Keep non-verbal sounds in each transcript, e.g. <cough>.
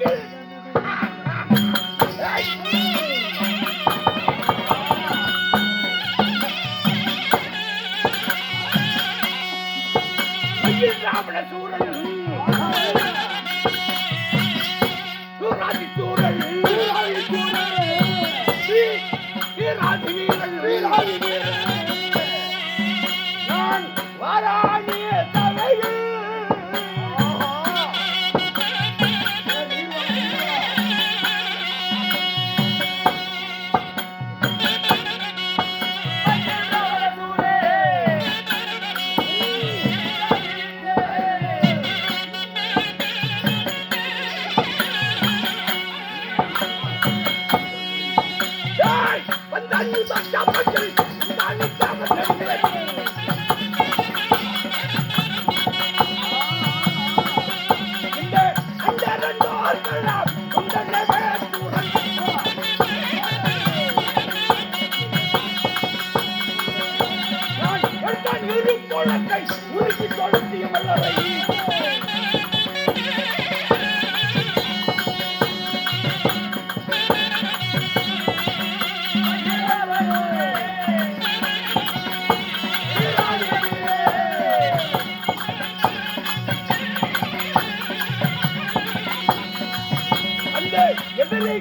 Yeah. <laughs>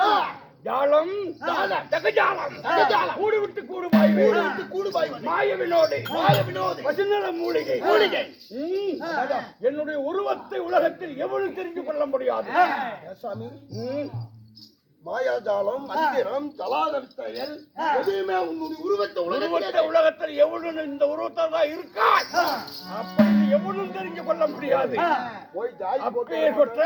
ஆ. ஜாலம் ஜாலம். ஜகஜாலம். கூடு விட்டு கூடு பாய் கூடு விட்டு கூடு. மாய வினோடு மாய வினோதி. பசுநல மூலிகை. மூலிகை. என்னுடைய உருவத்தை உலகத்தில் எவனும் தெரிந்து கொள்ள முடியாது. சாமி. மாயாஜாலம் மந்திரம் ஜலாதவித்தையல் எதுவுமே உன்னுடைய உருவத்தை உருவத்தை உலகத்தை உலகத்தில் எவனும் இந்த உருவத்தை தான் இருக்கா அப்படி எவனும் தெரிந்து கொள்ள முடியாது. போய் ஜாய் அப்பேற்பட்ட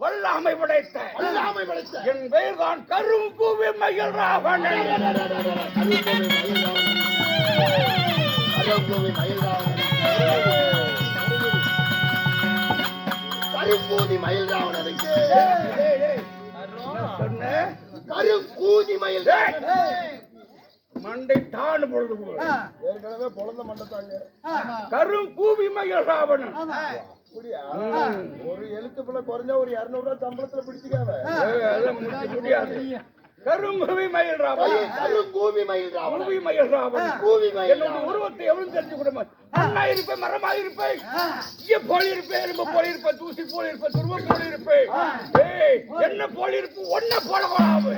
வல்லாமை படைத்த வல்லாமை படைத்த என் பெயர் தான் கரும் கூவி மயில் ராவணன் கரும்பூதி டேய். என்ன சொன்ன? கரும்பூதி மயில் மண்டை டானு பொழுது. ஏற்கனவே பொழந்த மண்டத்தாங்க கரும் கூவி மயில் ராவணன் அப்படியா? பிள்ளை குறைஞ்சா ஒரு இருநூறு ரூபாய் சம்பளத்துல பிடிச்சிக்காவ முடியாது. கரும் கூவி மயில் ராவணன். கரும்பூவி மயில்ராவணன் கூவி மயில் ராவணன். கூவி என்னுடைய மயில்ராவணன் உருவத்தை எவ்வளவு தெரிஞ்சு கொடுமா மண்ணா இருப்பேன் மரமா இருப்பேன். இங்க போல இருப்பேன் எறும்பு போல இருப்பேன் தூசி போல இருப்பேன் துருவம் போல இருப்பேன். என்ன போல இருப்பு? ஒன்ன போல கூடாது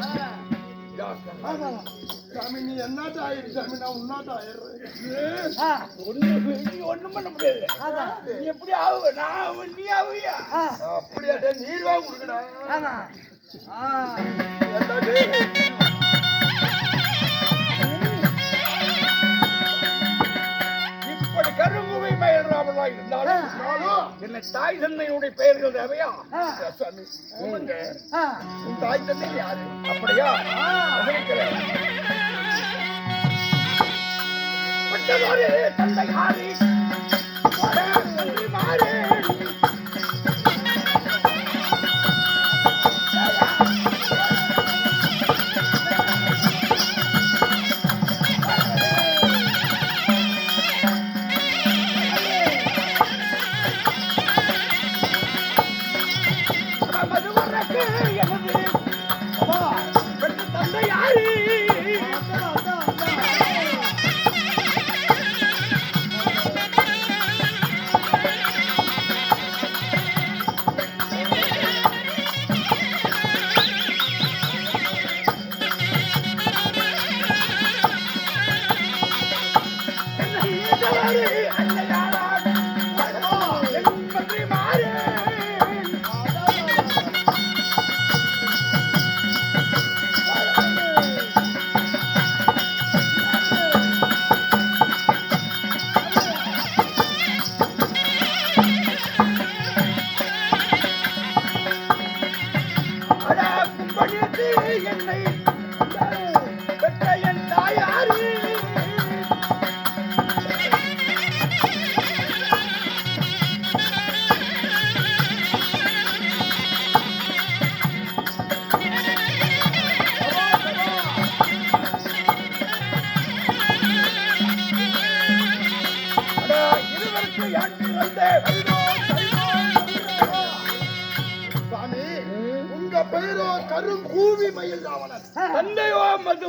சாமி நீ என்னாட்ட ஆயிரு? சாமி நான் உன்னாட்ட ஆயிடுறேன் ஒண்ணு நீ ஒண்ணும் பண்ண முடியாது. நீ எப்படி ஆகுவ நான் நீ ஆகுவியா அப்படியா டேய், நீர் வாங்க ராமலா இருந்தாலும் என்ன தாய் தந்தையினுடைய பெயர்கள் தேவையா? சாமி உன் தாய் தந்தை யாரு? அப்படியா? இருக்கிறேன். பட்டதொரு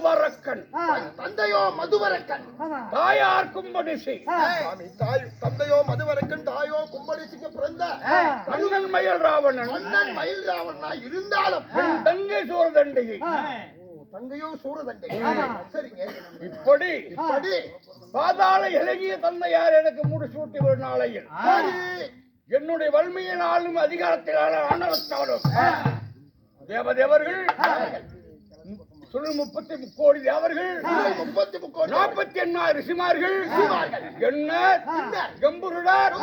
மதுவரக்கன் தந்தையோ மதுவரக்கன் தாயார் கும்படிசி தாய் தந்தையோ மதுவரக்கன் தாயோ கும்படிசுக்கு பிறந்த அண்ணன் மயில் ராவணன் அண்ணன் மயில் ராவணனா இருந்தாலும் என் தங்கை சூரதண்டிகை தங்கையோ சூரதண்டை. சரிங்க. இப்படி இப்படி. பாதாள இலகிய தந்தையார் எனக்கு முடிசூட்டி ஒரு நாளையில். என்னுடைய வலிமையினாலும் அதிகாரத்தினாலும் ஆண்டவத்தாலும் தேவதேவர்கள் முப்பத்தி முக்கோடி தேவர்கள் முப்பத்தி முக்கோடி நாற்பத்தி எண்ணாயிரம் ரிஷிமார்கள் எண்ணர் கம்புருடர்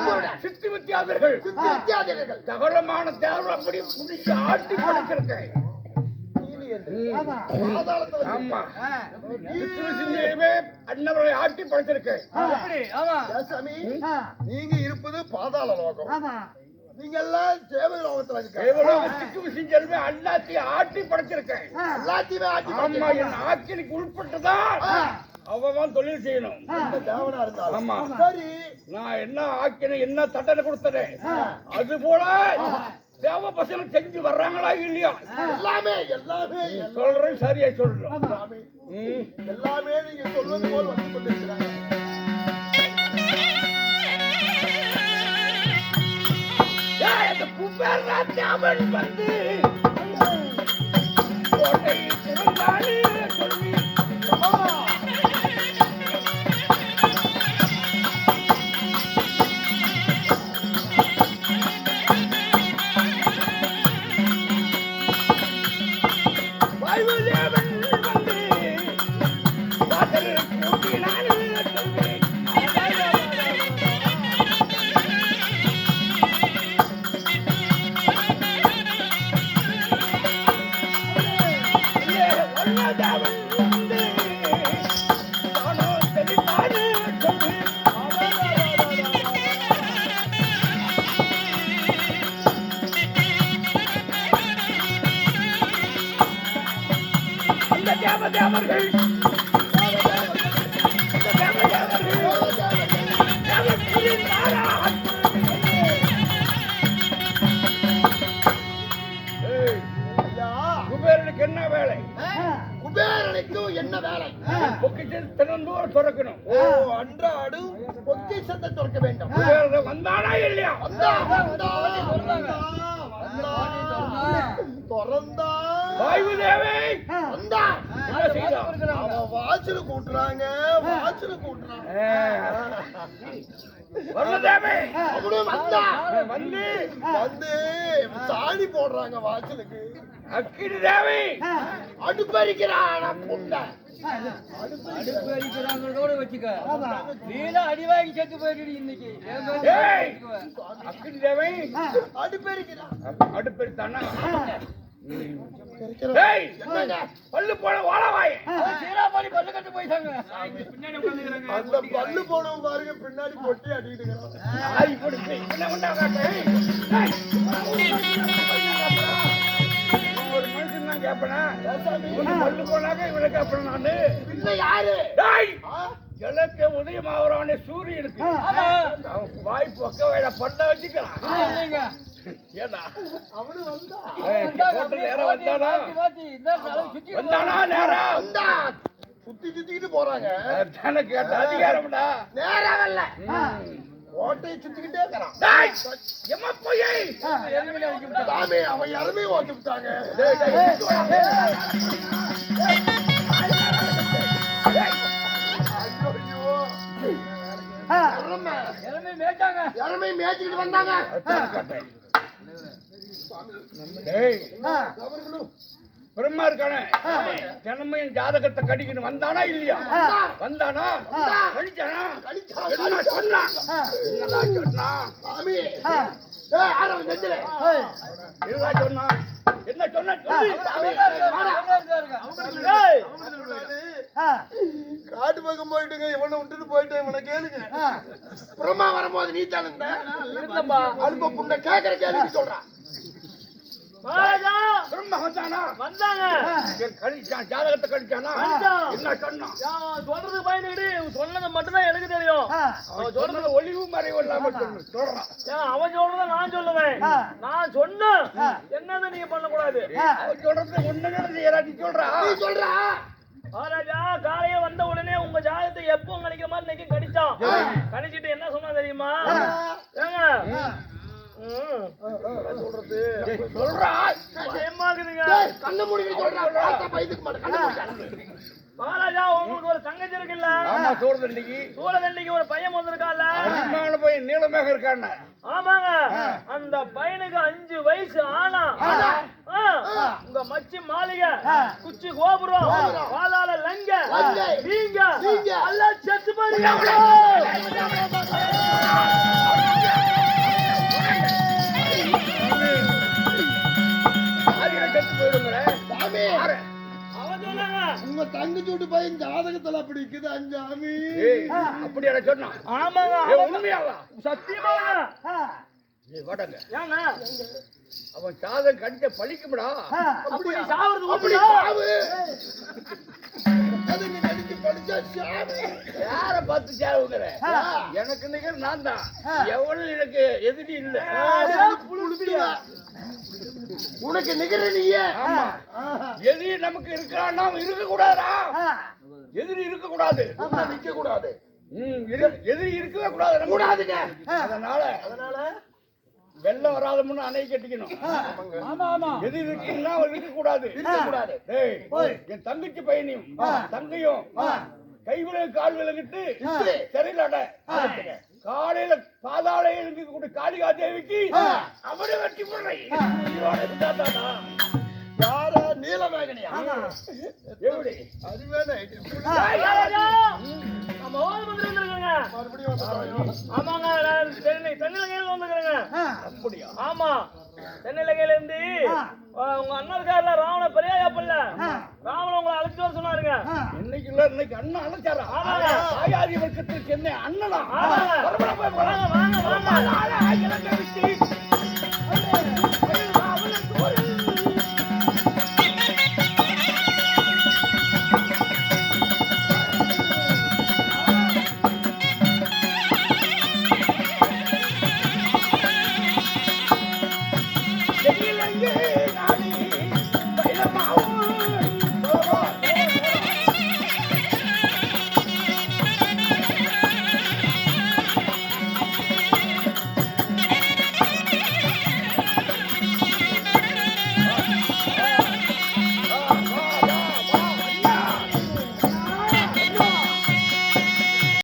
சித்தி வித்தியாதர்கள். சகலமான தேவர்கள் அப்படி முடிச்சு ஆட்டி படைச்சிருக்கேன் பாதாளத்துல ஆமா. சித்திரசிந்தியவே அண்ணவர்களை ஆட்டி சாமி? நீங்க இருப்பது பாதாள லோகம். நீங்க எல்லாம் தேவ லோகத்துல. செஞ்சல்வே எல்லாத்தையும் ஆட்டி படைச்சிருக்கேன். எல்லாத்தையுமே ஆட்சி ஆமா. என் ஆட்சிக்கு உட்பட்டுதான் அவன் தொழில் செய்யணும். தேவனா இருந்தாலும். ஆமா. சரி நான் என்ன ஆக்கின என்ன தண்டனை கொடுத்தனேன் அது போல தேவ பசங்க செஞ்சு வர்றாங்களா இல்லையா? எல்லாமே எல்லாமே. சொல்றேன் சரியா சொல்றோம். எல்லாமே நீங்க சொல்வது போல் வந்து கொண்டிருக்கிறாங்க. पर राजा बनपति திறந்தோர் திறக்கணும். ஓ அன்றாடு பொக்கிஷத்தை திறக்க வேண்டும். வந்தானா இல்லையா? வந்தா, வந்தா, வந்தா, வந்தா. திறந்தா. வந்தா. செய்தான் அவன் வாசல் கூட்டுறாங்க. வாசல் கூட்டுறாங்க. வந்தா. வந்து. வந்து சாணி போடுறாங்க வாசலுக்கு. அக்கினி தேவை அடுப்பறிக்கிறான் புண்டை ஏய் அக்கினி தேவை அடுப்பறிக்கிறான் அடுப்பெடுத்தானா இருக்கிறான். ஏய் என்னங்க? பல்லு போல வாழவாய் அந்த பல்லு போனவன் பாருங்க பின்னாடி பொட்டி அடிக்கிட்டு தான் கேட்பனா போனாக்க இவனை கேட்பேன் நானு. யாரு? கிழக்கு உதயமாகறானே சூரியனுக்கு. அவன் வாய் பக்க வேலை பண்ண வச்சுக்கிறான். ஏடா அவனு வந்தா. ஏய், போட்ட நேரம் வந்தானா? வந்தானா நேரம் வந்தா. சுத்தி சுத்திக்கிட்டு போறாங்க. கேட்ட அதிகாரம்டா. நேரம் வரல. ம். ஓட்டையை சுத்திக்கிட்டே இருக்கிறான். எம்மா போய் சாமி அவன் ஓட்டி விட்டாங்க. மேய்ச்சிக்கிட்டு வந்தாங்க. பிரம்மா இருக்கானே? தினமும் என் ஜாதகத்தை கடிக்கணும் வந்தானா இல்லையா? வந்தானா? கழிச்சானா? என்ன சொன்னான் என்னதான் சொன்னான் சாமி. சொன்னான் என்ன சொன்ன? சொல்லு. சாமி. ஏய், காட்டு பக்கம் போயிட்டுங்க இவனை விட்டுட்டு போயிட்டேன் இவனை கேளுங்க. பிரம்மா வரும்போது நீ தானுங்க. இருந்தப்பா. அனுப்ப புண்ண கேட்கற கேள்வி சொல்றான் வந்தானா? வந்தாங்க. என் கழிச்சான் ஜாதகத்தை கழிச்சான். என்ன சொன்னான் சொல்றது சொன்னது மட்டும்தான் எனக்கு தெரியும். அவன் சொன்னது ஒளிவு மறைவு இல்லாம சொல்லு சொல்றான். ஏன் அவன் சொல்றத நான் சொல்லுவேன். நான் சொன்ன என்னதை நீங்க பண்ணக்கூடாது? அவன் சொல்றது ஒண்ணு நடந்து சொல்றா? நீ சொல்றா? மகாராஜா காலையே வந்த உடனே உங்க ஜாதகத்தை எப்போ கணிக்கிற மாதிரி இன்னைக்கு கடிச்சான் கணிச்சிட்டு என்ன சொன்னா தெரியுமா? ஏங்க டேய், சொல்றா பயமாக்குதுங்க ஏய், கண்ணை மூடிக்கிட்டு சொல்றா. மாட்டேன் கண்ணை. மகாராஜா உங்களுக்கு ஒரு தங்கச்சி இருக்குல்ல? ஆமா சோறு இன்னைக்கு சூழதண்டிக்கு ஒரு பையன் வந்திருக்கான்ல அருமையான போய் நீளமாக இருக்கான ஆமாங்க. அந்த பையனுக்கு அஞ்சு வயசு ஆனா ஆ, உங்க மச்சி மாளிகை குச்சி கோபுரம் பாதாள லங்க நீங்க நீங்க. எல்லாம் செத்து போறீங்க சொன்னாங்க உங்க தங்கச்சி விட்டு பையன் ஜாதகத்துல அப்படி இருக்குது அஞ்சாமி. ஏய் அப்படி என்ன சொன்னான் ஆமாங்க உண்மையாவா? சத்தியமாங்க. ஏய் வாடங்க. ஏங்க. அவன் சாதம் கண்ட பழிக்கும்டா. அப்படி சாவறது அப்படி உண்மையா? சாவு. அது நீ நடிச்சு படிச்சா சாமி யார பார்த்து சாவுங்கிற எனக்கு நிகர் நான் தான். எவனும் எனக்கு எதிரி இல்ல. உனக்கு நிகர நீயே. எதிரி நமக்கு இருக்கிறான்னா இருக்க கூடாதா எதிரி இருக்க கூடாது நிக்க கூடாது எதிரி இருக்கவே கூடாது. கூடாதுங்க. அதனால அதனால? வெள்ளம் வராத முன்ன அணை கட்டிக்கணும் ஆமா ஆமா. எது இருக்குன்னா இருக்க கூடாது இருக்க கூடாது டேய் என் தங்கச்சி பையனையும் தங்கையும் கைவில கால் விலகிட்டு. சிறையில் அட. காலையில பாதாள இருக்கக்கூடிய காளிகா தேவிக்கு அவனை வெட்டி போடுறேன்? யாரா நீலமேகனியா? எப்படி? மகாராஜா, நம்ம ஓரம் வந்து வந்திருக்கேங்க மறுபடியும். ஆமாங்க சென்னை தென்னிலங்கையில வந்துக்கிறேங்க. அப்படியா? ஆமா தென்னிலங்கையில இருந்து உங்க அண்ணன் இருக்காருல ராவண பெரியாயா பிள்ளை ராவண உங்களை அழைச்சிட்டு வர சொன்னாருங்க. இன்னைக்கு இல்ல இன்னைக்கு அண்ணன் அழைச்சாரா. ஆமாங்க. தாயாதி வர்க்கத்தில் சென்னை அண்ணனா. வாங்க வாங்க வாங்க.